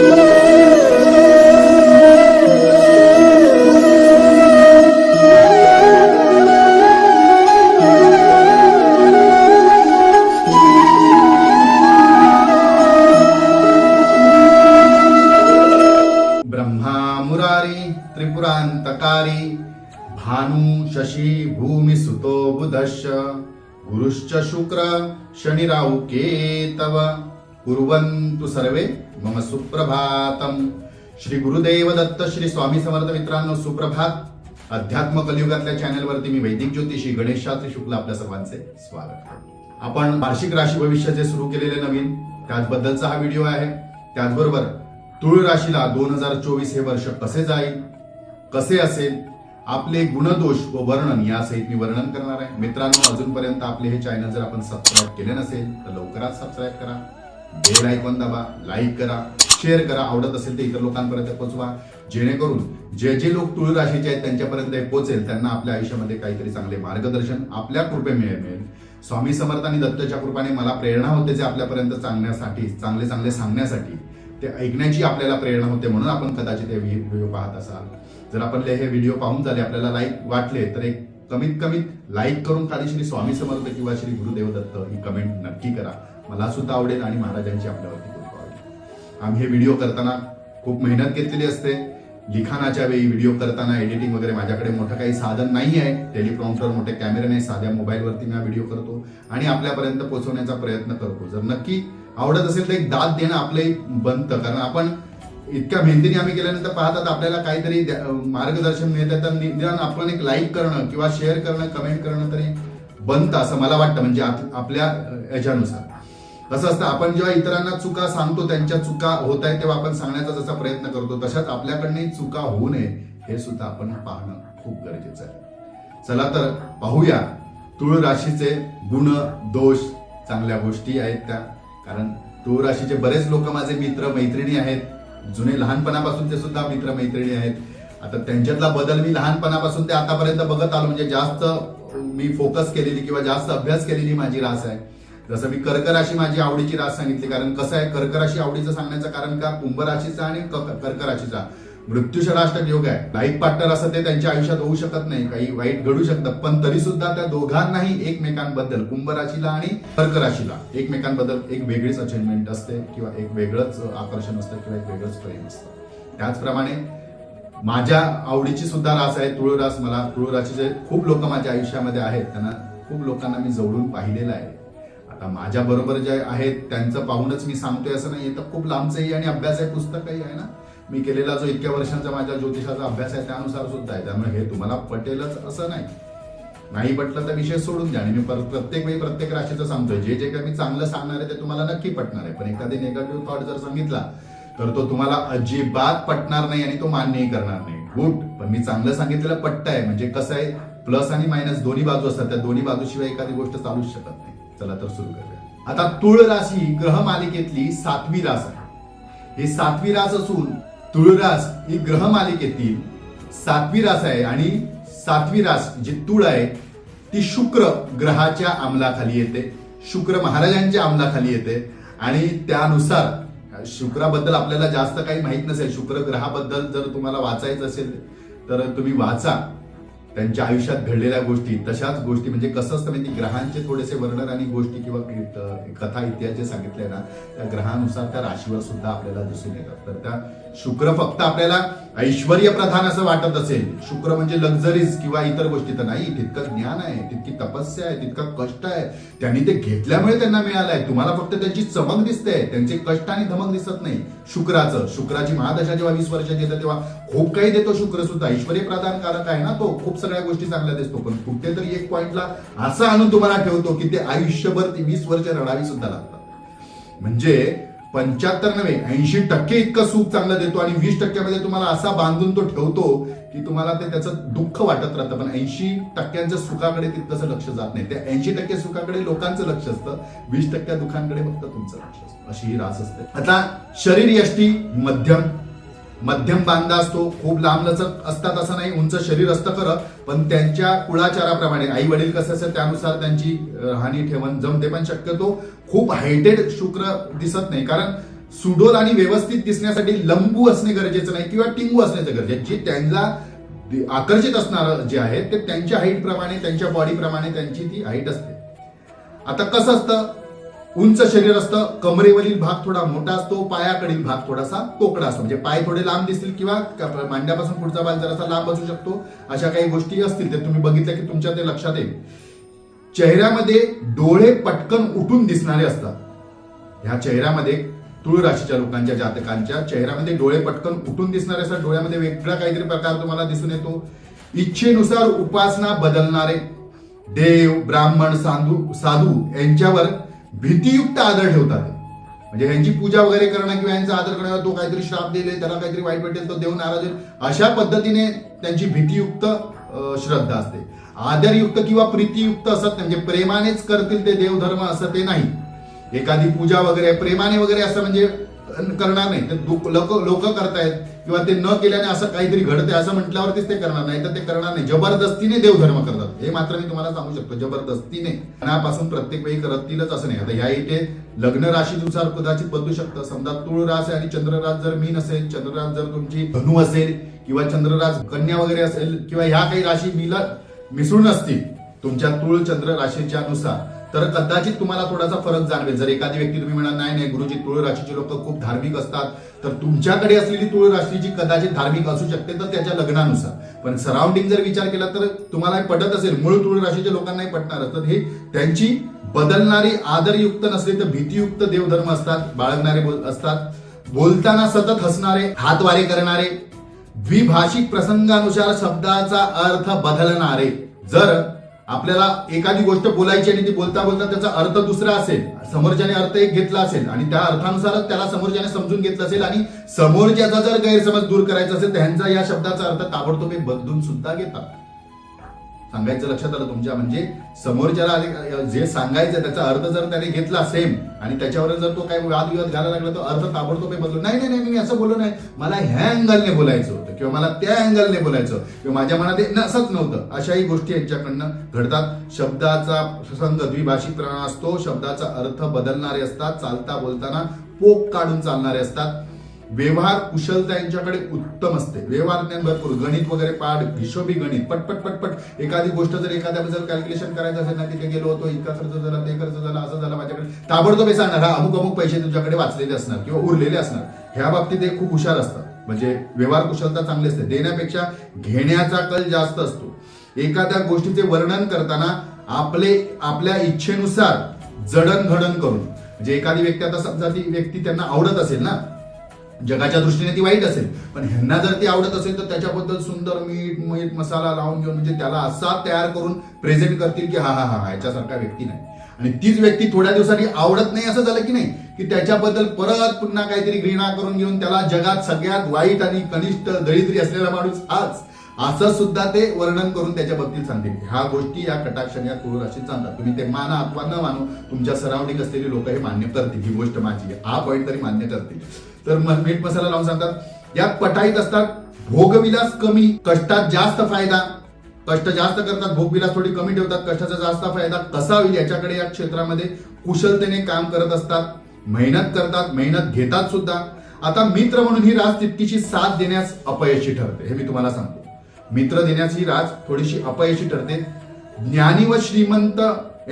ब्रह्मा मुरारी त्रिपुरांतकारी भानु शशी भूमी सुतो बुधश्च गुरुश्च शुक्र शनिराहु केतव। कुर्वन्तु सर्वे मम सुप्रभातम श्री गुरुदेव दत्त श्री स्वामी समर्थ मित्रांनो सुप्रभात. अध्यात्म कलियुगातल्या चॅनलवरती मी वैदिक ज्योतिषी गणेश शास्त्री शुक्ल आपल्या सर्वांचे स्वागत करतो. आपण वार्षिक राशी भविष्याचे सुरू केलेले नवीन त्याचबद्दलचा हा व्हिडिओ आहे. त्याचबरोबर तुळ राशीला दोन हजार चोवीस हे वर्ष कसे जाईल कसे असेल आपले गुणदोष व वर्णन यासहित मी वर्णन करणार आहे. मित्रांनो अजूनपर्यंत आपले हे चॅनल जर आपण सबस्क्राईब केले नसेल तर लवकरात सबस्क्राईब करा. बेल आयकॉन दाबा लाईक करा शेअर करा आवडत असेल तर इतर लोकांपर्यंत पोहोचवा जेणेकरून जे जे लोक तुळ राशीचे आहेत त्यांच्यापर्यंत पोहोचेल त्यांना आपल्या आयुष्यामध्ये काहीतरी चांगले मार्गदर्शन आपल्या कृपे मिळेल मिळेल. स्वामी समर्थ आणि दत्तच्या कृपाने मला प्रेरणा होते जे आपल्यापर्यंत सांगण्यासाठी चांगले चांगले सांगण्यासाठी. ते ऐकण्याची आपल्याला प्रेरणा होते म्हणून आपण कदाचित हे व्हिडिओ पाहत असाल. जर आपण हे व्हिडिओ पाहून झाले आपल्याला लाईक वाटले तर एक कमीत कमीत लाईक करून खाली श्री स्वामी समर्थ किंवा श्री गुरुदेव दत्त ही कमेंट नक्की करा. मला सुद्धा आवडेल आणि महाराजांची आपल्यावरती खूप आवडेल. आम्ही हे व्हिडिओ करताना खूप मेहनत घेतलेली असते. लिखाणाच्या वेळी व्हिडिओ करताना एडिटिंग वगैरे माझ्याकडे मोठं काही साधन नाही आहे. टेलिप्रॉम्प्टर मोठे कॅमेरे नाही साध्या मोबाईलवरती मी हा व्हिडिओ करतो आणि आपल्यापर्यंत पोहोचवण्याचा प्रयत्न करतो. जर नक्की आवडत असेल तर एक दाद देणं आपलं बनतं. कारण आपण इतक्या मेहनतीने आम्ही केल्यानंतर पाहतात आपल्याला काहीतरी मार्गदर्शन मिळतं तर निदान आपण एक लाईक करणं किंवा शेअर करणं कमेंट करणं तरी बनतं असं मला वाटतं. म्हणजे आपल्या याच्यानुसार. कसं असतं आपण जेव्हा इतरांना चुका सांगतो त्यांच्या चुका होत आहेत तेव्हा आपण सांगण्याचा जसा प्रयत्न करतो तशाच आपल्याकडनंही चुका होऊ नये हे सुद्धा आपण पाहणं खूप गरजेचं आहे. चला तर पाहूया तुळ राशीचे गुण दोष चांगल्या गोष्टी आहेत त्या. कारण तुळ राशीचे बरेच लोक माझे मित्र मैत्रिणी आहेत. जुने लहानपणापासूनचे सुद्धा मित्र मैत्रिणी आहेत. आता त्यांच्यातला बदल मी लहानपणापासून ते आतापर्यंत बघत आलो म्हणजे जास्त मी फोकस केलेली किंवा जास्त अभ्यास केलेली माझी रास आहे. जसं मी कर्क राशी माझी आवडीची रास सांगितली कारण कसं आहे कर्क राशी आवडीचं सांगण्याचं कारण का? कुंभ राशीचा आणि कर्क राशीचा मृत्यूषराष्टक योग आहे. लाईफ पार्टनर असं ते त्यांच्या आयुष्यात होऊ शकत नाही काही वाईट घडू शकतं. पण तरी सुद्धा त्या दोघांनाही एकमेकांबद्दल कुंभ राशीला आणि कर्क राशीला एकमेकांबद्दल एक वेगळीच अचीवमेंट असते किंवा एक वेगळंच आकर्षण असतं किंवा एक वेगळंच प्रेम असतं. त्याचप्रमाणे माझ्या आवडीची सुद्धा रास आहे तुळ रास मला तुळ राशीचे खूप लोक माझ्या आयुष्यामध्ये आहेत त्यांना खूप लोकांना मी जवळून पाहिलेलं आहे. आता माझ्या बरोबर जे आहेत त्यांचं पाहूनच मी सांगतोय असं नाही तर खूप लांबचंही आणि अभ्यास आहे पुस्तकही आहे ना. मी केलेला जो इतक्या वर्षांचा माझ्या ज्योतिषाचा अभ्यास आहे त्यानुसार सुद्धा आहे. त्यामुळे हे तुम्हाला पटेलच असं नाही. नाही पटलं तर विषय सोडून द्या. आणि मी प्रत्येक वेळी प्रत्येक राशीचं सांगतोय. जे जे काही मी चांगलं सांगणार आहे ते तुम्हाला नक्की पटणार आहे. पण एखादी निगेटिव्ह थॉट जर सांगितला तर तो तुम्हाला अजिबात पटणार नाही आणि तो मान्यही करणार नाही. गुड पण मी चांगलं सांगितलेलं पट्ट आहे. म्हणजे कसं आहे? प्लस आणि मायनस दोन्ही बाजू असतात. त्या दोन्ही बाजूशिवाय एखादी गोष्ट चालूच शकत नाही. चला तर सुरू करूया. आता तुळ राशी ग्रह मालिकेतली सातवी रास आहे. ही सातवी रास असून तुळ रास ही ग्रह मालिकेतील सातवी रास आहे आणि सातवी रास जी तुळ आहे ती शुक्र ग्रहाच्या अंमलाखाली येते. शुक्र महाराजांच्या अंमलाखाली येते. आणि त्यानुसार शुक्राबद्दल आपल्याला जास्त काही माहीत नसेल. शुक्र ग्रहाबद्दल जर तुम्हाला वाचायचं असेल तर तुम्ही वाचा. त्यांच्या आयुष्यात घडलेल्या गोष्टी तशाच गोष्टी म्हणजे कसं असतं म्हणजे ग्रहांचे थोडेसे वर्णन आणि गोष्टी किंवा कथा इतिहास जे सांगितले ना त्या ग्रहानुसार त्या राशीवर सुद्धा आपल्याला दिसून येतात. तर त्या शुक्र फक्त आपल्याला ऐश्वर्य प्रधान असं वाटत असेल. शुक्र म्हणजे लक्झरीज किंवा इतर गोष्टी तर नाही तितकं ज्ञान आहे तितकी तपस्या आहे तितका कष्ट आहे. त्यांनी ते घेतल्यामुळे त्यांना मिळालं आहे तुम्हाला फक्त त्यांची चमक दिसते. त्यांचे कष्ट आणि धमक दिसत नाही. शुक्राचं. शुक्राची महादशा जेव्हा वीस वर्षाची येतात तेव्हा खूप काही देतो शुक्र सुद्धा ईश्वरी प्रदान कारक आहे ना तो? खूप सगळ्या गोष्टी चांगल्या दिसतो पण कुठेतरी एक पॉइंटला असा आणून तुम्हाला ठेवतो की ते आयुष्यभर ती वीस वर्ष रडावी सुद्धा लागतात. म्हणजे पंच्याहत्तर नव्हे ऐंशी टक्के इतकं सुख चांगलं देतो आणि वीस टक्क्यामध्ये तुम्हाला असा बांधून तो ठेवतो की तुम्हाला ते त्याचं दुःख वाटत राहतं पण ऐंशी टक्क्यांच्या सुखाकडे तितकंसं लक्ष जात नाही. त्या ऐंशी टक्के सुखाकडे लोकांचं लक्ष असतं वीस टक्क्या दुःखांकडे फक्त तुमचं लक्ष असतं. अशी ही रास असते. आता शरीर यष्टी मध्यम. मध्यम बांधा असतो खूप लांब लचक असतात असं नाही उंच शरीर असतं खरं पण त्यांच्या कुळाचाराप्रमाणे आई वडील कसं असेल त्यानुसार त्यांची राहणी ठेवण जमते पण शक्यतो खूप हायटेड शुक्र दिसत नाही. कारण सुडोल आणि व्यवस्थित दिसण्यासाठी लंबू असणे गरजेचं नाही किंवा टिंगू असण्याचं गरजेचं जे त्यांना आकर्षित असणार जे आहेत ते त्यांच्या हाईट प्रमाणे त्यांच्या बॉडी प्रमाणे त्यांची ती हाईट असते. आता कसं असतं? उंच शरीर असतं कमरेवरील भाग थोडा मोठा असतो पायाकडील भाग थोडासा तोकडा असतो. म्हणजे पाय थोडे लांब दिसतील किंवा मांड्यापासून पुढचा भाग जरासा लांब असू शकतो. अशा काही गोष्टी असतील ते तुम्ही बघितलं की तुमच्या ते लक्षात येईल. चेहऱ्यामध्ये डोळे पटकन उठून दिसणारे असतात. ह्या चेहऱ्यामध्ये तुळ राशीच्या लोकांच्या जातकांच्या चेहऱ्यामध्ये डोळे पटकन उठून दिसणारे असतात. डोळ्यामध्ये वेगळा काहीतरी प्रकार तुम्हाला दिसून येतो. इच्छेनुसार उपासना बदलणारे देव ब्राह्मण साधू साधू यांच्यावर भीतीयुक्त आदर ठेवतात. म्हणजे यांची पूजा वगैरे करणं किंवा यांचा आदर करणं तो काहीतरी श्राप दिले त्याला काहीतरी वाईट भेटेल तो देव नाराज होईल. अशा पद्धतीने त्यांची भीतीयुक्त श्रद्धा असते. आदरयुक्त किंवा प्रीतीयुक्त असत म्हणजे प्रेमानेच करतील ते देवधर्म असं ते नाही. एखादी पूजा वगैरे प्रेमाने वगैरे असं म्हणजे करणार नाही. तर लोक लोक करतायत किंवा ते न केल्याने असं काहीतरी घडतंय असं म्हटल्यावरतीच ते करणार नाही. तर ते करणार नाही. जबरदस्तीने देवधर्म करतात. हे मात्र मी तुम्हाला सांगू शकतो. जबरदस्तीने. मनापासून प्रत्येक वेळी करतीलच असं नाही. आता या इथे लग्न राशीनुसार कदाचित बदलू शकतं. समजा तुळ रास आहे आणि चंद्रराज जर मीन असेल चंद्रराज जर तुमची धनु असेल किंवा चंद्रराज कन्या वगैरे असेल किंवा ह्या काही राशी मिला मिसळून असतील तुमच्या तुळ चंद्र राशीच्या नुसार तर कदाचित तुम्हाला थोडासा फरक जाणवेल. जर एखादी व्यक्ती तुम्ही म्हणा नाही नाही गुरुजी तुळ राशीचे लोक खूप धार्मिक असतात. तर तुमच्याकडे असलेली तुळ राशीची कदाचित धार्मिक असू शकते तर त्याच्या लग्नानुसार. पण सराउंडिंग जर विचार केला तर तुम्हाला पटत असेल मूळ तुळ राशीच्या लोकांनाही पटणार तर हे त्यांची बदलणारी आदरयुक्त नसले तर भीतीयुक्त देवधर्म असतात बाळगणारे बोल- असतात. बोलताना सतत हसणारे हातवारे करणारे द्विभाषिक प्रसंगानुसार शब्दाचा अर्थ बदलणारे. जर आपल्याला एखादी गोष्ट बोलायची आणि ती बोलता बोलता त्याचा अर्थ दुसरा असेल समोरच्याने अर्थ एक घेतला असेल आणि त्या अर्थानुसारच त्याला समोरच्याने समजून घेतलं असेल आणि समोरच्याचा जर गैरसमज दूर करायचा असेल त्यांचा या शब्दाचा अर्थ ताबडतोब हे बदलून सुद्धा घेतात. सांगायचं लक्षात आलं तुमच्या म्हणजे समोरच्याला जे सांगायचं त्याचा अर्थ जर त्याने घेतला सेम आणि त्याच्यावर जर तो काही वादविवाद घालायला लागला तो अर्थ ताबडतोब हे नाही नाही नाही मी असं बोललो नाही. मला ह्या अँगलने बोलायचं होतं किंवा मला त्या अँगलने बोलायचं किंवा माझ्या मनात हे असंच नव्हतं. अशाही गोष्टी यांच्याकडनं घडतात. शब्दाचा प्रसंग द्विभाषिक असतो. शब्दाचा अर्थ बदलणारे असतात. चालता बोलताना पोक काढून चालणारे असतात. व्यवहार कुशलता यांच्याकडे उत्तम असते. व्यवहार ज्ञान भरपूर. गणित वगैरे पाठ हिशोबी गणित. पटपट पटपट एखादी गोष्ट जर एखाद्याबद्दल कॅल्क्युलेशन करायचं असेल ना तिथे गेलो होतो. इतका खर्च झाला ते खर्च झाला असं झालं माझ्याकडे. ताबडतोब हे सांगणार. हा अमुक अमुक पैसे तुमच्याकडे वाचलेले असणार किंवा उरलेले असणार. ह्या बाबतीत ते खूप हुशार असतात म्हणजे व्यवहार कुशलता चांगली असते. देण्यापेक्षा घेण्याचा कल जास्त असतो. एखाद्या गोष्टीचे वर्णन करताना आपले आपल्या इच्छेनुसार जडणघडण करून. म्हणजे एखादी व्यक्ती आता समजा ती व्यक्ती त्यांना आवडत असेल ना जगाच्या दृष्टीने ती वाईट असेल. पण ह्यांना जर ती आवडत असेल तर त्याच्याबद्दल सुंदर मीठ मीठ मसाला लावून घेऊन म्हणजे त्याला असा तयार करून प्रेझेंट करतील की हा हा हा ह्याच्यासारखा व्यक्ती नाही. आणि तीच व्यक्ती थोड्या दिवसांनी आवडत नाही असं झालं की नाही की त्याच्याबद्दल परत पुन्हा काहीतरी घृणा करून घेऊन त्याला जगात सगळ्यात वाईट आणि कनिष्ठ दरिद्री असलेला माणूस हाच. असं सुद्धा ते वर्णन करून त्याच्या बाबतीत सांगतील. ह्या गोष्टी या कटाक्षाने या क्रूर राशीत सांगतात. तुम्ही ते माना अथवा न मानू तुमच्या सराउंडिंग असलेली लोक हे मान्य करतील. ही गोष्ट माझी हा पॉईंट तरी मान्य करतील. तर मग मीठ मसाला लावून सांगतात. यात पटाईत असतात भोगविलास कमी कष्टात जास्त फायदा. कष्ट जास्त करतात भोगविलास थोडी कमी ठेवतात कष्टाचा जास्त फायदा कसा होईल याच्याकडे या क्षेत्रामध्ये कुशलतेने काम करत असतात. मेहनत करतात मेहनत घेतात सुद्धा. आता मित्र म्हणून ही राज तितकीशी साथ देण्यास अपयशी ठरते. हे मी तुम्हाला सांगतो. मित्र देण्यास ही राज थोडीशी अपयशी ठरते. ज्ञानी व श्रीमंत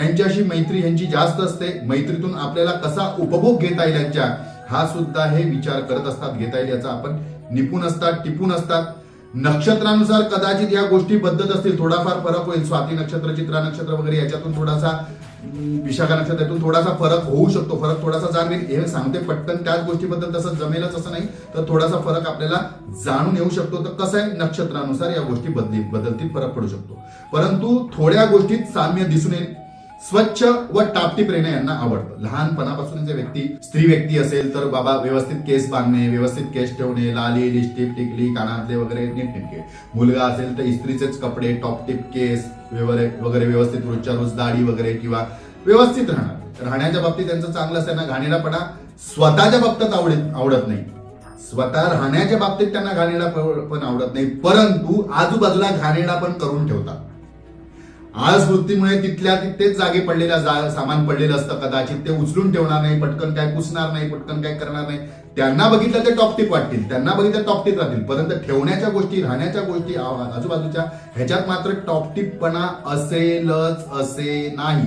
यांच्याशी मैत्री यांची जास्त असते. मैत्रीतून आपल्याला कसा उपभोग घेता येईल यांच्या हा सुद्धा हे विचार करत असतात घेता येईल याचा आपण निपुण असतात टिपून असतात. नक्षत्रानुसार कदाचित या गोष्टी बदलत असतील थोडाफार फरक होईल. स्वाती नक्षत्र चित्रा नक्षत्र वगैरे याच्यातून थोडासा अं, विशाखा नक्षत्रातून थोडासा फरक होऊ शकतो. फरक थोडासा जाणवेल. हे सांगते पटकन त्याच गोष्टीबद्दल तसं जमेलच असं नाही तर थोडासा फरक आपल्याला जाणून येऊ शकतो. तर कसं आहे? नक्षत्रानुसार या गोष्टी बदली बदलतील फरक पडू शकतो. परंतु थोड्या गोष्टीत साम्य दिसून येईल. स्वच्छ व टापटीप रेणे यांना आवडतं. लहानपणापासून जे व्यक्ती स्त्री व्यक्ती असेल तर बाबा व्यवस्थित केस बांधणे व्यवस्थित केस ठेवणे लाली लिस्टिप टिकली कानातले वगैरे नीटनेटके. मुलगा असेल तर इस्त्रीचेच कपडे टॉपटीप केस वगैरे वगैरे व्यवस्थित रोजच्या रोज दाढी वगैरे किंवा व्यवस्थित राहणार. राहण्याच्या बाबतीत त्यांचं चांगलं त्यांना घाणेरापणा घाणेरडापणा स्वतःच्या बाबतीत आवडत आवडत नाही. स्वतः राहण्याच्या बाबतीत त्यांना घाणेरडा पण आवडत नाही परंतु आजूबाजूला घाणेरडा पण करून ठेवतात. आज वृत्तीमुळे तिथल्या तिथेच जागे पडलेल्या जा- सामान पडलेलं असतं. कदाचित ते उचलून ठेवणार नाही पटकन काय पुसणार नाही पटकन काय करणार नाही. त्यांना बघितलं ते टॉपटिप वाटतील. त्यांना बघितलं टॉपटिप राहतील. परंतु ठेवण्याच्या गोष्टी राहण्याच्या गोष्टी आजूबाजूच्या ह्याच्यात मात्र टॉपटिपपणा असेलच असे नाही.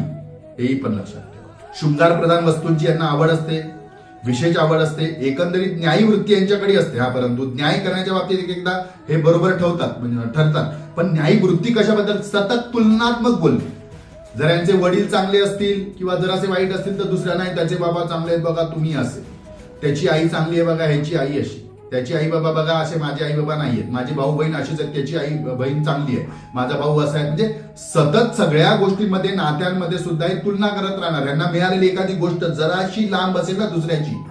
हेही पण लक्षात ठेवा. प्रधान वस्तूंची यांना आवड असते. विशेष आवड असते. एकंदरीत न्यायी वृत्ती यांच्याकडे असते. हा परंतु न्याय करण्याच्या बाबतीत एक एकदा हे बरोबर ठेवतात म्हणजे ठरतात. पण न्यायी वृत्ती कशाबद्दल सतत तुलनात्मक बोलणे. जर यांचे वडील चांगले असतील किंवा जर असे वाईट असतील तर दुसऱ्या नाही त्याचे बाबा चांगले आहेत बघा तुम्ही असे. त्याची आई चांगली आहे बघा ह्याची आई अशी. त्याची आई बाबा बघा असे माझे आई बाबा नाहीयेत माझी भाऊ बहीण अशीच आहेत त्याची आई बहीण चांगली आहे. माझा भाऊ असा आहे म्हणजे सतत सगळ्या गोष्टींमध्ये नात्यांमध्ये सुद्धा हे तुलना करत राहणार. यांना मिळालेली एखादी गोष्ट जराशी लांब असेल ना दुसऱ्याची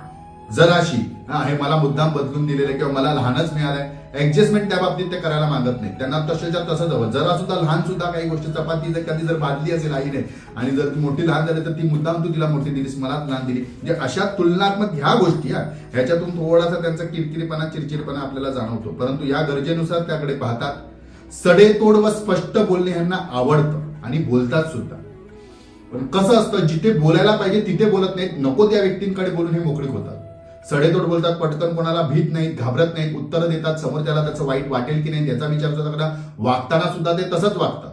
जराशी. हा हे मला मुद्दाम बदलून दिलेलं किंवा मला लहानच मिळालंय. ऍडजस्टमेंट त्या बाबतीत ते करायला मागत नाही त्यांना तशाच्या तसंच हवं जरा सुद्धा लहान सुद्धा काही गोष्ट चपाती जर कधी जर बांधली असेल आईने आणि जर ती मोठी लहान झाली तर ती मुद्दाम तू तिला मोठी दिलीस मला लहान दिली. म्हणजे अशा तुलनात्मक ह्या गोष्टी हा. ह्याच्यातून थोडासा त्यांचा किरकिरीपणा चिरचिरपणा आपल्याला जाणवतो. परंतु या गरजेनुसार त्याकडे पाहतात. सडेतोड व स्पष्ट बोलणे ह्यांना आवडतं आणि बोलतात सुद्धा. पण कसं असतं जिथे बोलायला पाहिजे तिथे बोलत नाहीत. नको त्या व्यक्तींकडे बोलून हे मोकळीक होतात. सडेतोड बोलतात पटकन कोणाला भीत नाहीत घाबरत नाहीत उत्तरं देतात समोरच्याला त्याचं वाईट वाटेल की नाही याचा विचार सुद्धा करा वागताना सुद्धा ते तसंच वागतात.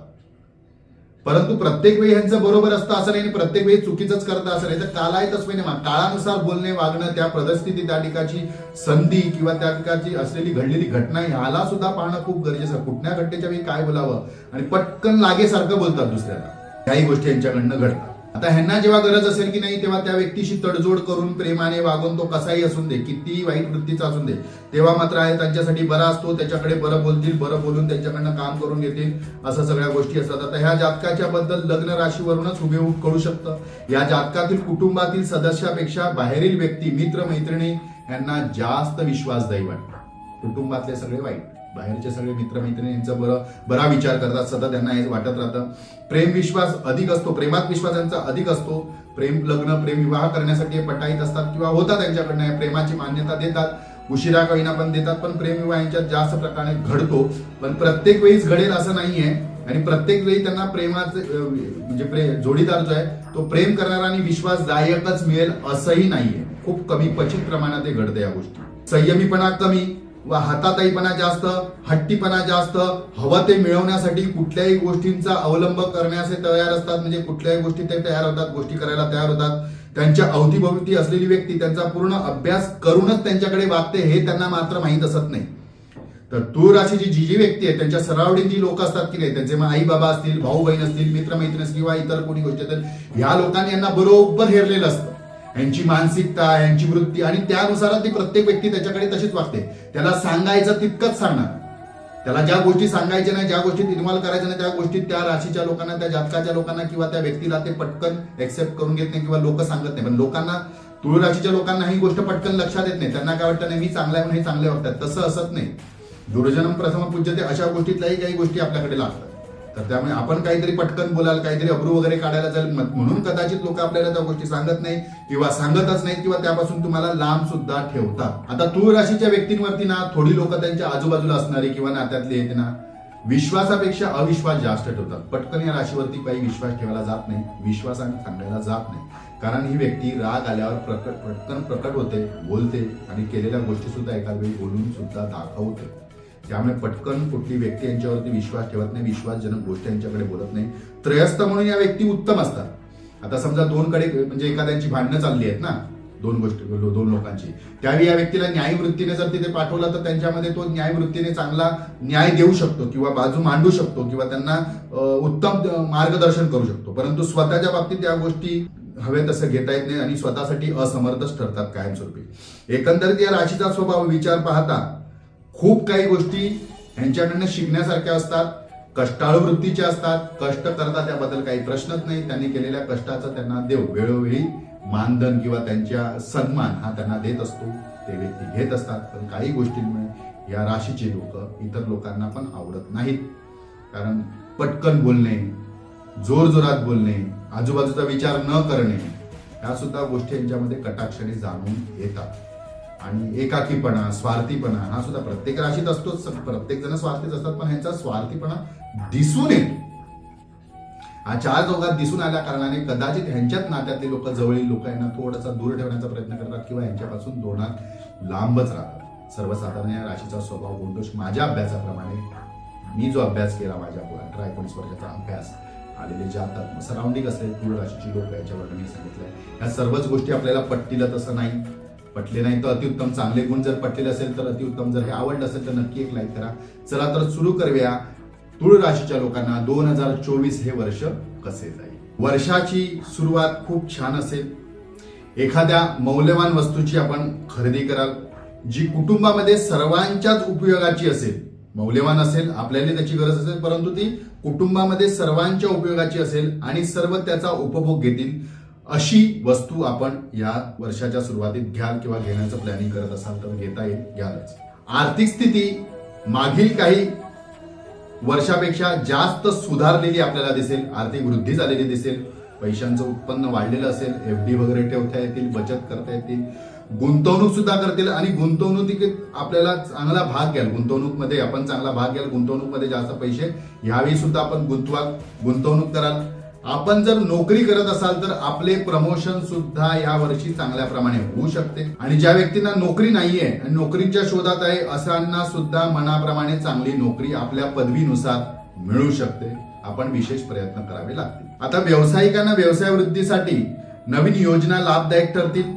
परंतु प्रत्येक वेळी यांचं बरोबर असतं असं नाही आणि प्रत्येक वेळी चुकीचंच करतं असं नाही. तर काल आहे तसं नाही काळानुसार बोलणे वागणं त्या परिस्थिती त्या ठिकाणची संधी किंवा त्या ठिकाणची असलेली घडलेली घटना ह्याला सुद्धा पाहणं खूप गरजेचं. आहे कुठल्या घटनेच्या वेळी काय बोलावं? आणि पटकन लागेसारखं बोलतात दुसऱ्याला. काही गोष्टी यांच्याकडनं घडतात. आता ह्यांना जेव्हा गरज असेल की नाही तेव्हा त्या व्यक्तीशी तडजोड करून प्रेमाने वागून तो कसाही असून दे कितीही वाईट वृत्तीचा असून दे तेव्हा मात्र आहे त्यांच्यासाठी बरा असतो त्याच्याकडे बरं बोलतील बरं बोलून त्यांच्याकडनं काम करून घेतील असं सगळ्या गोष्टी असतात. आता ह्या जातकाच्या बद्दल लग्न राशीवरूनच हुबेहूब कळू शकतं. या जातकातील कुटुंबातील सदस्यापेक्षा बाहेरील व्यक्ती मित्र मैत्रिणी यांना जास्त विश्वासदायी वाटतं कुटुंबातले सगळे वाईट. बाहेरचे सगळे मित्रमैत्रिणींचा बरं बरा विचार करतात सतत त्यांना हे वाटत राहतं. प्रेम विश्वास अधिक असतो प्रेमात विश्वास त्यांचा अधिक असतो. प्रेम लग्न प्रेम विवाह करण्यासाठी पटाईत असतात किंवा होतात त्यांच्याकडनं प्रेमाची मान्यता देतात. उशिरा कविना पण देतात पण प्रेम विवाह यांच्यात जास्त प्रकारे घडतो. पण प्रत्येक वेळीच घडेल असं नाहीये. आणि प्रत्येक वेळी त्यांना प्रेमाचे म्हणजे प्रे जोडीदार जो आहे तो प्रेम करणारा आणि विश्वासदायकच मिळेल असंही नाहीये. खूप कमी क्वचित प्रमाणात हे घडतं या गोष्टी. संयमीपणा कमी व हाताताईपणा जास्त हट्टीपणा जास्त हवं ते मिळवण्यासाठी कुठल्याही गोष्टींचा अवलंब करण्यास हे तयार असतात. म्हणजे कुठल्याही गोष्टी ते तयार होतात गोष्टी करायला तयार होतात. त्यांच्या अवतीभोवती असलेली व्यक्ती त्यांचा पूर्ण अभ्यास करूनच त्यांच्याकडे वागते हे त्यांना मात्र माहीत असत नाही. तर तूळ राशीची जी जी व्यक्ती आहे त्यांच्या सरावडीत जी लोक असतात की नाही? त्यांचे मग आई बाबा असतील भाऊ बहीण असतील मित्रमैत्रीण असतील किंवा इतर कोणी गोष्टी असतील ह्या लोकांनी यांना बरोबर हेरलेलं असतं. यांची मानसिकता यांची वृत्ती आणि त्यानुसार ती प्रत्येक व्यक्ती त्याच्याकडे तशीच वागते. त्याला सांगायचं तितकंच सांगणार. त्याला ज्या गोष्टी सांगायच्या नाही ज्या गोष्टी निर्माल करायच्या नाही त्या गोष्टी त्या राशीच्या लोकांना त्या जातकाच्या लोकांना किंवा त्या व्यक्तीला ते पटकन एक्सेप्ट करून घेत नाही किंवा लोक सांगत नाही. पण लोकांना तुळ राशीच्या लोकांना ही गोष्ट पटकन लक्षात येत नाही. त्यांना काय वाटतं नाही मी चांगला आहे म्हणून हे चांगले वाटतात तसं असत नाही. दुर्जनम प्रथम पूज्य ते अशा गोष्टीतल्याही काही गोष्टी आपल्याकडे लागतात. तर त्यामुळे आपण काहीतरी पटकन बोलाल काहीतरी अब्रू वगैरे काढायला जाईल म्हणून कदाचित लोक आपल्याला त्या गोष्टी सांगत नाही किंवा सांगतच नाही किंवा त्यापासून तुम्हाला लांब सुद्धा ठेवतात. आता तूळ राशीच्या व्यक्तींवरती ना थोडी लोक त्यांच्या आजूबाजूला असणारी किंवा नात्यातली आहेत ना विश्वासापेक्षा अविश्वास जास्त ठेवतात. पटकन या राशीवरती काही विश्वास ठेवायला जात नाही विश्वासाने सांगायला जात नाही. कारण ही व्यक्ती राग आल्यावर प्रकट पटकन प्रकट होते बोलते आणि केलेल्या गोष्टी सुद्धा एखाद वेळी बोलून सुद्धा दाखवते. त्यामुळे पटकन कुठली व्यक्ती यांच्यावरती विश्वास ठेवत नाही विश्वासजनक गोष्टी यांच्याकडे बोलत नाही. त्रयस्थ म्हणून या व्यक्ती उत्तम असतात. आता समजा दोन कडे म्हणजे एखाद्यांची भांडणं चालली आहेत ना दोन गोष्टी दोन लोकांची. त्यावेळी या व्यक्तीला न्यायवृत्तीने जर तिथे पाठवलं तर त्यांच्यामध्ये तो न्यायवृत्तीने चांगला न्याय देऊ शकतो किंवा बाजू मांडू शकतो किंवा त्यांना उत्तम मार्गदर्शन करू शकतो. परंतु स्वतःच्या बाबतीत या गोष्टी हवे तसं घेता येत नाही आणि स्वतःसाठी असमर्थच ठरतात कायमस्वरूपी. एकंदरीत या राशीचा स्वभाव विचार पाहता खूप काही गोष्टी यांच्याकडनं शिकण्यासारख्या असतात कष्टाळू वृत्तीच्या असतात. कष्ट करता त्याबद्दल काही प्रश्नच नाही. त्यांनी केलेल्या कष्टाचा त्यांना देव वेळोवेळी मानधन किंवा त्यांच्या सन्मान हा त्यांना देत असतो. ते व्यक्ती घेत असतात. पण काही गोष्टींमुळे या राशीचे लोक इतर लोकांना पण आवडत नाहीत. कारण पटकन बोलणे जोर जोरात बोलणे आजूबाजूचा विचार न करणे ह्या सुद्धा गोष्टी यांच्यामध्ये कटाक्षाने जाणून येतात आणि एकाकीपणा स्वार्थीपणा हा सुद्धा प्रत्येक राशीत असतोच. प्रत्येक जण स्वार्थीच असतात पण ह्यांचा स्वार्थीपणा दिसून येतो. हा चार चौघात दिसून आल्या कारणाने कदाचित ह्यांच्याच नात्यातले लोक जवळील लोक यांना थोडासा दूर ठेवण्याचा प्रयत्न करतात किंवा ह्यांच्यापासून दोनात लांबच राहतात. सर्वसाधारण या राशीचा स्वभाव गुणदोष माझ्या अभ्यासाप्रमाणे मी जो अभ्यास केला माझ्या अठरा एकोणीस वर्षाचा अभ्यास आलेले जातात सराउंडिंग असेल राशीची लोक याच्यावर मी सांगितलंय. ह्या सर्वच गोष्टी आपल्याला पटतील तसं नाही. पटले नाही तर अतिउत्तम चांगले गुण जर पटलेले असेल तर अतिउत्तम. जर हे आवडलं असेल तर नक्की एक लाईक करा. चला तर सुरू करूया. तुळ राशीच्या लोकांना दोन हजार चोवीस हे वर्ष कसे जाईल? वर्षाची सुरुवात खूप छान असेल. एखाद्या मौल्यवान वस्तूची आपण खरेदी कराल जी कुटुंबामध्ये सर्वांच्याच उपयोगाची असेल. मौल्यवान असेल आपल्याला त्याची गरज असेल परंतु ती कुटुंबामध्ये सर्वांच्या उपयोगाची असेल आणि सर्व त्याचा उपभोग घेतील. अशी वस्तू आपण या वर्षाच्या सुरुवातीत घ्याल किंवा घेण्याचं प्लॅनिंग करत असाल तर घेता येईल घ्यालच. आर्थिक स्थिती मागील काही वर्षापेक्षा जास्त सुधारलेली आपल्याला दिसेल आर्थिक वृद्धी झालेली दिसेल पैशांचं उत्पन्न वाढलेलं असेल एफ डी वगैरे ठेवता येतील बचत करता येतील गुंतवणूक सुद्धा करतील आणि गुंतवणुकीत आपल्याला चांगला भाग घ्याल. गुंतवणूकमध्ये आपण चांगला भाग घ्याल गुंतवणूकमध्ये जास्त पैसे ह्यावेळी सुद्धा आपण गुंतवा गुंतवणूक कराल. आपण जर नोकरी करत असाल तर आपले प्रमोशन सुद्धा या वर्षी चांगल्या प्रमाणे होऊ शकते. आणि ज्या व्यक्तींना नोकरी नाहीये आणि नोकरीच्या शोधात आहे अशांना सुद्धा मनाप्रमाणे चांगली नोकरी आपल्या पदवीनुसार मिळू शकते. आपण विशेष प्रयत्न करावे लागतील. आता व्यावसायिकांना व्यवसाय वृद्धीसाठी नवीन योजना लाभदायक ठरतील.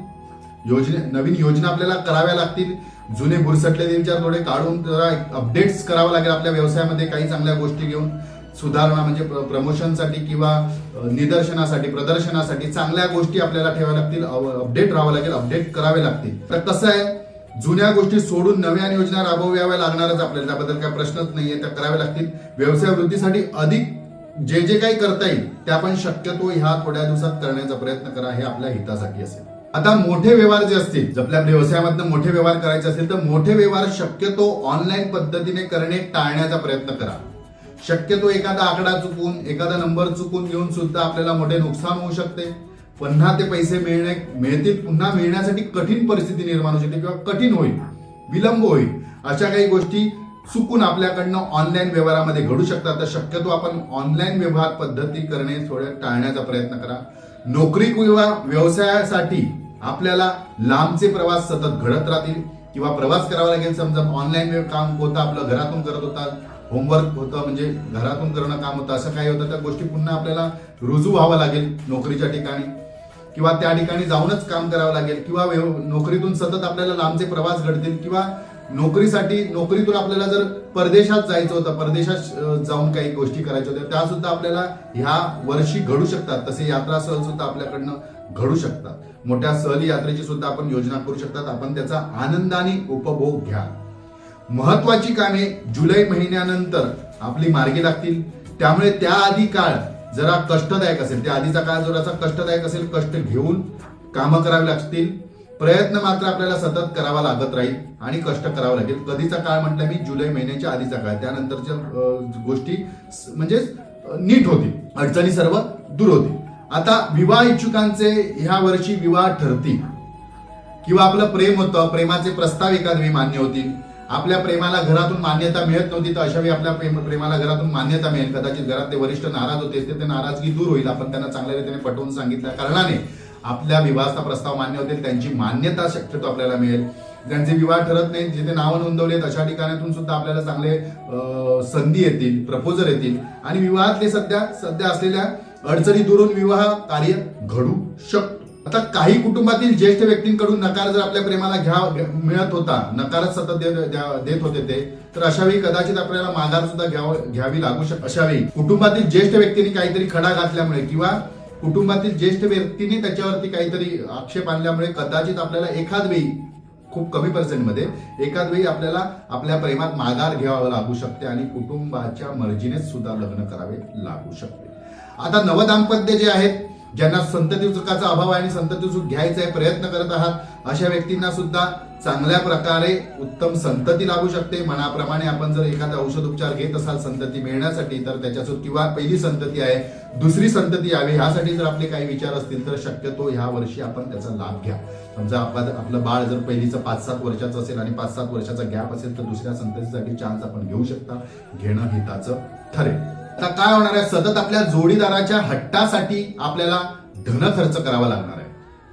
योजने नवीन योजना आपल्याला कराव्या लागतील. जुने भुरसटलेले विचार थोडे काढून जरा अपडेट्स करावं लागेल आपल्या व्यवसायामध्ये काही चांगल्या गोष्टी घेऊन. सुधारणा म्हणजे प्र- प्रमोशनसाठी किंवा निदर्शनासाठी प्रदर्शनासाठी चांगल्या गोष्टी आपल्याला ठेवाव्या लागतील अपडेट राहावं लागेल अपडेट करावे लागतील. तर कसं आहे जुन्या गोष्टी सोडून नव्या योजना राबवाव्या लागणारच आपल्याला त्याबद्दल काही प्रश्नच नाहीये त्या कराव्या लागतील. व्यवसाय वृद्धीसाठी अधिक जे जे काही करता येईल ते आपण शक्यतो ह्या थोड्या दिवसात करण्याचा प्रयत्न करा हे आपल्या हितासाठी असेल. आता मोठे व्यवहार जे असतील जर आपल्या व्यवसायामधनं मोठे व्यवहार करायचे असेल तर मोठे व्यवहार शक्यतो ऑनलाईन पद्धतीने करणे टाळण्याचा प्रयत्न करा. शक्यतो एखादा आकडा चुकून एखादा नंबर चुकून घेऊन सुद्धा आपल्याला मोठे नुकसान होऊ शकते. पुन्हा ते पैसे मिळणे मिळतील पुन्हा मिळण्यासाठी कठीण परिस्थिती निर्माण होऊ शकते किंवा कठीण होईल विलंब होईल. अशा काही गोष्टी चुकून आपल्याकडनं ऑनलाईन व्यवहारामध्ये घडू शकतात. तर शक्यतो आपण ऑनलाईन व्यवहार पद्धती करणे थोड्या टाळण्याचा प्रयत्न करा. नोकरी किंवा व्यवसायासाठी आपल्याला लांबचे प्रवास सतत घडत राहतील. किंवा प्रवास करावा लागेल. समजा ऑनलाईन काम होतं आपलं घरातून करत होता होमवर्क होतं म्हणजे घरातून करणं काम होतं असं काही होतं त्या गोष्टी पुन्हा आपल्याला रुजू व्हावं लागेल नोकरीच्या ठिकाणी. किंवा त्या ठिकाणी जाऊनच काम करावं लागेल किंवा नोकरीतून सतत आपल्याला लांबचे प्रवास घडतील किंवा नोकरीसाठी नोकरीतून आपल्याला जर परदेशात जायचं होतं परदेशात जाऊन काही गोष्टी करायच्या होत्या त्या सुद्धा आपल्याला ह्या वर्षी घडू शकतात. तसे यात्रा सहल सुद्धा आपल्याकडनं घडू शकतात. मोठ्या सहली यात्रेची सुद्धा आपण योजना करू शकतात. आपण त्याचा आनंदाने उपभोग घ्या. महत्वाची कामे जुलै महिन्यानंतर आपली मार्गी लागतील. त्यामुळे त्याआधी काळ जरा कष्टदायक असेल. त्या आधीचा काळ जरासा कष्टदायक असेल कष्ट घेऊन कामं करावी लागतील. प्रयत्न मात्र आपल्याला सतत करावा लागत राहील आणि कष्ट करावं लागेल कधीचा काळ म्हटलं मी जुलै महिन्याच्या आधीचा काळ. त्यानंतरच्या गोष्टी म्हणजे नीट होतील. अडचणी सर्व दूर होतील. आता विवाह इच्छुकांचे ह्या वर्षी विवाह ठरतील. किंवा आपलं प्रेम होतं. प्रेमाचे प्रस्ताव एकादमी मान्य होतील. आपल्या प्रेमाला घरातून मान्यता मिळत नव्हती तर अशावेळी आपल्या प्रेम प्रेमाला घरातून मान्यता मिळेल. कदाचित घरातले वरिष्ठ नाराज होते ते ते नाराजगी दूर होईल. आपण त्यांना चांगल्या रीतीने पटवून सांगितल्या कारणाने आपल्या विवाहाचा प्रस्ताव मान्य होतील त्यांची मान्यता शक्यतो आपल्याला मिळेल. ज्यांचे विवाह ठरत नाहीत जिथे नावं नोंदवलेत अशा ठिकाणातून सुद्धा आपल्याला चांगले संधी येतील प्रपोजल येतील. आणि विवाहातले सध्या सध्या असलेल्या अडचणी दुरून विवाह कार्य घडू शकतो. आता काही कुटुंबातील ज्येष्ठ व्यक्तींकडून नकार जर आपल्या प्रेमाला घ्या मिळत होता नकारच सतत देत होते ते तर अशावेळी कदाचित आपल्याला माघार सुद्धा घ्यावी लागू शकते अशा वेळी कुटुंबातील ज्येष्ठ व्यक्तींनी काहीतरी खडा घातल्यामुळे किंवा कुटुंबातील ज्येष्ठ व्यक्तीने त्याच्यावरती काहीतरी आक्षेप आणल्यामुळे कदाचित आपल्याला एखाद वेळी खूप कमी पर्सेंटमध्ये एखाद वेळी आपल्याला आपल्या प्रेमात माघार घ्यावा लागू शकते आणि कुटुंबाच्या मर्जीनेच सुद्धा लग्न करावे लागू शकते. आता नवदाम्पत्य जे आहेत ज्यांना संतती सुखाचा अभाव आहे आणि संतती सुख घ्यायचा आहे प्रयत्न करत आहात अशा व्यक्तींना सुद्धा चांगल्या प्रकारे उत्तम संतती लागू शकते. मनाप्रमाणे आपण जर एखादा औषध उपचार घेत असाल संतती मिळण्यासाठी तर त्याच्यासोबत किंवा पहिली संतती आहे दुसरी संतती यावी ह्यासाठी जर आपले काही विचार असतील तर शक्यतो ह्या वर्षी आपण त्याचा लाभ घ्या. समजा आपण आपलं बाळ जर पहिलीचं पाच सात वर्षाचं असेल आणि पाच सात वर्षाचा गॅप असेल तर दुसऱ्या संततीसाठी चान्स आपण घेऊ शकता. घेणं हिताचं ठरेल. आता काय होणार आहे? सतत आपल्या जोडीदाराच्या हट्टासाठी आपल्याला धन खर्च करावा लागणार आहे.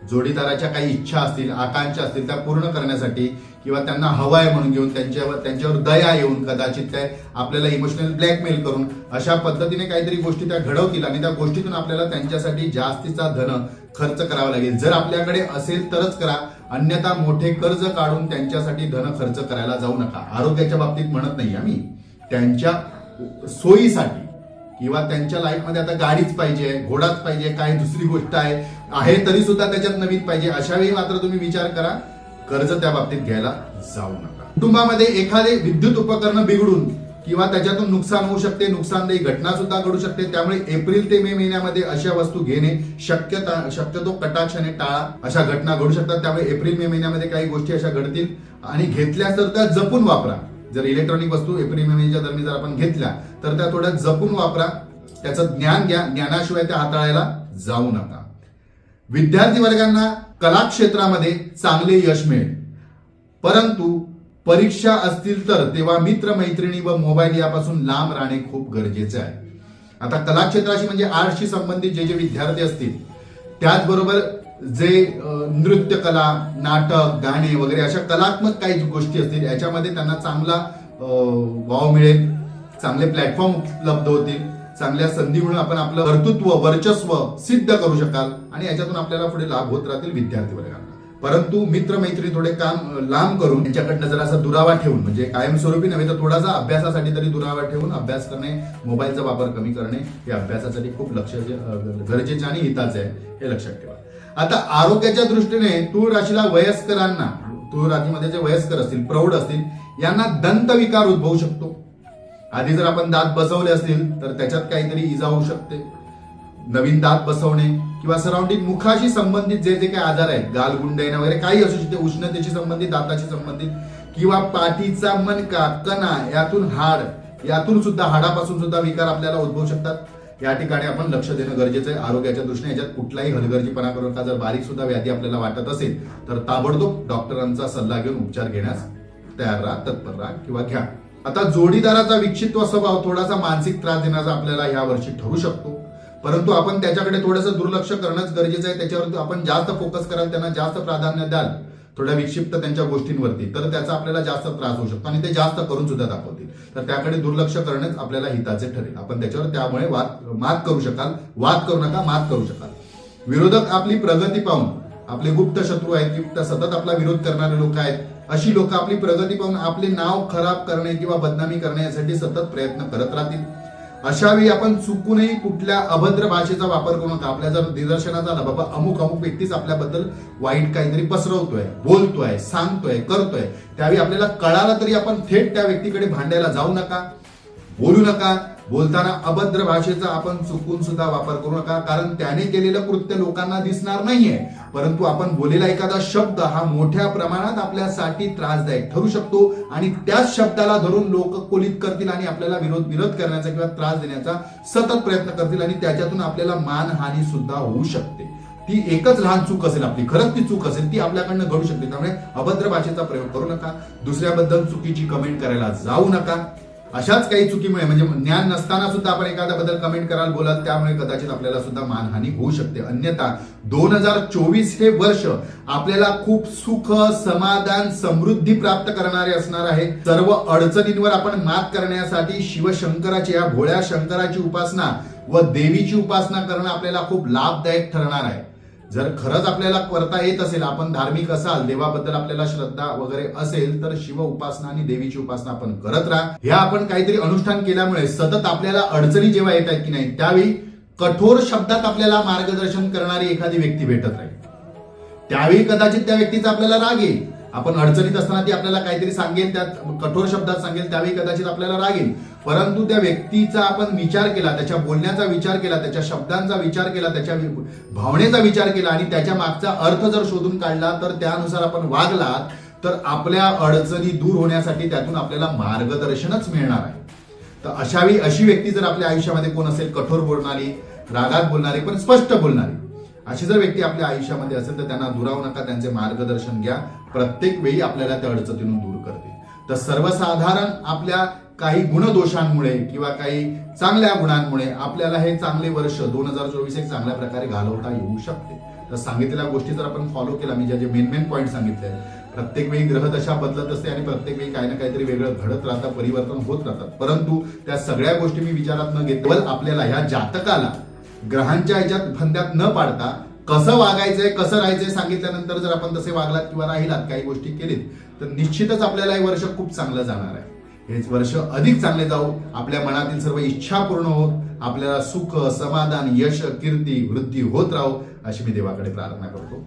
जोडीदाराच्या काही इच्छा असतील आकांक्षा असतील त्या पूर्ण करण्यासाठी किंवा त्यांना हवाय म्हणून घेऊन त्यांच्यावर त्यांच्यावर दया येऊन कदाचित ते आपल्याला इमोशनल ब्लॅकमेल करून अशा पद्धतीने काहीतरी गोष्टी त्या घडवतील आणि त्या गोष्टीतून आपल्याला त्यांच्यासाठी जास्तीचा धन खर्च करावा लागेल. जर आपल्याकडे असेल तरच करा. अन्यथा मोठे कर्ज काढून त्यांच्यासाठी धन खर्च करायला जाऊ नका. आरोग्याच्या बाबतीत म्हणत नाही आम्ही. त्यांच्या सोयीसाठी किंवा त्यांच्या लाईफमध्ये आता गाडीच पाहिजे घोडाच पाहिजे काय दुसरी गोष्ट आहे आहे तरी सुद्धा त्याच्यात नवीन पाहिजे अशावेळी मात्र तुम्ही विचार करा कर्ज त्या बाबतीत घ्यायला जाऊ नका. कुटुंबामध्ये एखादे विद्युत उपकरण बिघडून किंवा त्याच्यातून नुकसान होऊ शकते नुकसानदायी घटना सुद्धा घडू शकते त्यामुळे एप्रिल ते मे महिन्यामध्ये अशा वस्तू घेणे शक्यता शक्यतो कटाक्षाने टाळा अशा घटना घडू शकतात त्यामुळे एप्रिल मे महिन्यामध्ये काही गोष्टी अशा घडतील. आणि घेतल्यास तर त्या जपून वापरा. जर इलेक्ट्रॉनिक वस्तू एप्रिल मेच्या महिन्याच्या दरम्यान जर आपण घेतल्या तर त्या थोड्या जपून वापरा. त्याचं ज्ञान घ्या. ज्ञानाशिवाय त्या हाताळायला जाऊ नका. विद्यार्थी वर्गांना कला क्षेत्रामध्ये चांगले यश मिळेल. परंतु परीक्षा असतील तर तेव्हा मित्र मैत्रिणी व मोबाईल यापासून लांब राहणे खूप गरजेचे आहे. आता कला क्षेत्राशी म्हणजे आर्टशी संबंधित जे जे विद्यार्थी असतील त्याचबरोबर जे नृत्यकला नृत्य कला नाटक गाणे वगैरे अशा कलात्मक काही गोष्टी असतील याच्यामध्ये त्यांना चांगला वाव मिळेल चांगले प्लॅटफॉर्म उपलब्ध होतील चांगल्या संधी म्हणून आपण आपलं कर्तृत्व वर्चस्व सिद्ध करू शकाल आणि याच्यातून आपल्याला पुढे लाभ होत राहतील विद्यार्थी वर्गांना परंतु मित्रमैत्री थोडे काम लांब करून त्यांच्याकडनं जरासा दुरावा ठेवून म्हणजे कायमस्वरूपी नव्हे तर थोडासा अभ्यासासाठी तरी दुरावा ठेवून अभ्यास करणे मोबाईलचा वापर कमी करणे हे अभ्यासासाठी खूप लक्ष गरजेचे आणि हिताचे आहे हे लक्षात ठेवा. आता आरोग्याच्या दृष्टीने तूळ राशीला वयस्करांना तूळ राशीमध्ये जे वयस्कर असतील प्रौढ असतील यांना दंतविकार उद्भवू शकतो. आधी जर आपण दात बसवले असतील तर त्याच्यात काहीतरी इजा होऊ शकते. नवीन दात बसवणे किंवा सराउंडिंग मुखाशी संबंधित जे जे काही आजार आहेत गालगुंड येणं वगैरे काही असू शकते उष्णतेशी संबंधित दाताशी संबंधित किंवा पाठीचा मनका कणा यातून हाड यातून सुद्धा हाडापासून सुद्धा विकार आपल्याला उद्भवू शकतात. या ठिकाणी आपण लक्ष देणं गरजेचं आहे. आरोग्याच्या दृष्टीने याच्यात कुठलाही हलगर्जीपणा करू नका जर बारीक सुद्धा व्याधी आपल्याला वाटत असेल तर ताबडतोब डॉक्टरांचा सल्ला घेऊन उपचार घेण्यास तयार राहा तत्पर राहा किंवा घ्या. आता जोडीदाराचा विक्षित्व स्वभाव थोडासा मानसिक त्रास देण्याचा आपल्याला या वर्षी ठरू शकतो. परंतु आपण त्याच्याकडे थोडंसं दुर्लक्ष करणंच गरजेचं आहे. त्याच्यावर आपण जास्त फोकस कराल त्यांना जास्त प्राधान्य द्याल. थोड्या विक्षिप्त त्यांच्या गोष्टींवरती तर त्याचा आपल्याला जास्त त्रास होऊ शकतो आणि ते जास्त करून सुद्धा दाखवतील. तर त्याकडे दुर्लक्ष करणेच आपल्याला हिताचे ठरेल. आपण त्याच्यावर त्यामुळे वाद मात करू शकाल. वाद करू नका मात करू शकाल. विरोधक आपली प्रगती पाहून आपले गुप्त शत्रू आहेत गुप्त सतत आपला विरोध करणारे लोक आहेत अशी लोक आपली प्रगती पाहून आपले नाव खराब करणे किंवा बदनामी करण्यासाठी सतत प्रयत्न करत राहतील. अशावेळी आपण चुकूनही कुठल्या अभद्र भाषेचा वापर करू नका आपल्या जर निदर्शनात आला बाबा अमुक अमुक व्यक्तीच आपल्याबद्दल वाईट काहीतरी पसरवतोय बोलतोय सांगतोय करतोय त्यावेळी आपल्याला कळालं तरी आपण थेट त्या व्यक्तीकडे भांडायला जाऊ नका. बोलू नका. बोलताना अभद्र भाषेचा आपण चुकून सुद्धा वापर करू नका. कारण त्याने केलेलं कृत्य लोकांना दिसणार नाहीये. परंतु आपण बोलेला एखादा शब्द हा मोठ्या प्रमाणात आपल्यासाठी त्रासदायक ठरू शकतो आणि त्याच शब्दाला धरून लोक कोलित करतील आणि आपल्याला विरोध विरोध करण्याचा किंवा त्रास देण्याचा सतत प्रयत्न करतील आणि त्याच्यातून आपल्याला मानहानी सुद्धा होऊ शकते. ती एकच लहान चूक असेल आपली. खरंच ती चूक असेल ती आपल्याकडनं घडू शकते. त्यामुळे अभद्र भाषेचा प्रयोग करू नका. दुसऱ्याबद्दल चुकीची कमेंट करायला जाऊ नका. अशाच काही चुकीमुळे म्हणजे ज्ञान नसताना सुद्धा आपण एखाद्या बद्दल कमेंट कराल बोलाल त्यामुळे कदाचित आपल्याला सुद्धा मानहानी होऊ शकते. अन्यथा दोन हजार चोवीस हे वर्ष आपल्याला खूप सुख समाधान समृद्धी प्राप्त करणारे असणार आहे. सर्व अडचणींवर आपण मात करण्यासाठी शिवशंकराची या भोळ्या शंकराची उपासना व देवीची उपासना करणं आपल्याला खूप लाभदायक ठरणार आहे. जर खरंच आपल्याला करता येत असेल आपण धार्मिक असाल देवाबद्दल आपल्याला श्रद्धा वगैरे असेल तर शिव उपासना आणि देवीची उपासना आपण करत राहा. ह्या आपण काहीतरी अनुष्ठान केल्यामुळे सतत आपल्याला अडचणी जेव्हा येत आहेत की नाही त्यावेळी कठोर शब्दात आपल्याला मार्गदर्शन करणारी एखादी व्यक्ती भेटत राहील. त्यावेळी कदाचित त्या व्यक्तीचा आपल्याला राग येईल. आपण अडचणीत असताना ती आपल्याला काहीतरी सांगेल त्यात कठोर शब्दात सांगेल त्यावेळी कदाचित आपल्याला राग येईल. परंतु त्या व्यक्तीचा आपण विचार केला त्याच्या बोलण्याचा विचार केला त्याच्या शब्दांचा विचार केला त्याच्या भावनेचा विचार केला आणि त्याच्या मागचा अर्थ जर शोधून काढला तर त्यानुसार आपण वागलात तर आपल्या अडचणी दूर होण्यासाठी त्यातून आपल्याला मार्गदर्शनच मिळणार आहे. तर अशावेळी अशी व्यक्ती जर आपल्या आयुष्यामध्ये कोण असेल कठोर बोलणारी रागात बोलणारी पण स्पष्ट बोलणारी अशी जर व्यक्ती आपल्या आयुष्यामध्ये असेल तर त्यांना दुरावू नका त्यांचे मार्गदर्शन घ्या. प्रत्येक वेळी आपल्याला त्या अडचणीतून दूर करते. तर सर्वसाधारण आपल्या काही गुणदोषांमुळे किंवा काही चांगल्या गुणांमुळे आपल्याला हे चांगले वर्ष दोन हजार चोवीस एक चांगल्या प्रकारे घालवता येऊ शकते. तर सांगितलेल्या गोष्टी जर आपण फॉलो केला मी ज्या जे मेन मेन पॉईंट सांगितले प्रत्येक वेळी ग्रह दशा बदलत असते आणि प्रत्येक वेळी काही ना काहीतरी वेगळं घडत राहतं परिवर्तन होत राहतात परंतु त्या सगळ्या गोष्टी मी विचारात न घेत आपल्याला ह्या जातकाला ग्रहांच्या ह्याच्यात फंद्यात न पाडता कसं वागायचंय कसं राहायचंय सांगितल्यानंतर जर आपण तसे वागलात किंवा राहिलात काही गोष्टी केलीत तर निश्चितच आपल्याला हे वर्ष खूप चांगलं जाणार आहे. हेच वर्ष अधिक चांगले जाऊ आपल्या मनातील सर्व इच्छा पूर्ण होत आपल्याला सुख समाधान यश कीर्ती वृद्धी होत राहो अशी मी देवाकडे प्रार्थना करतो.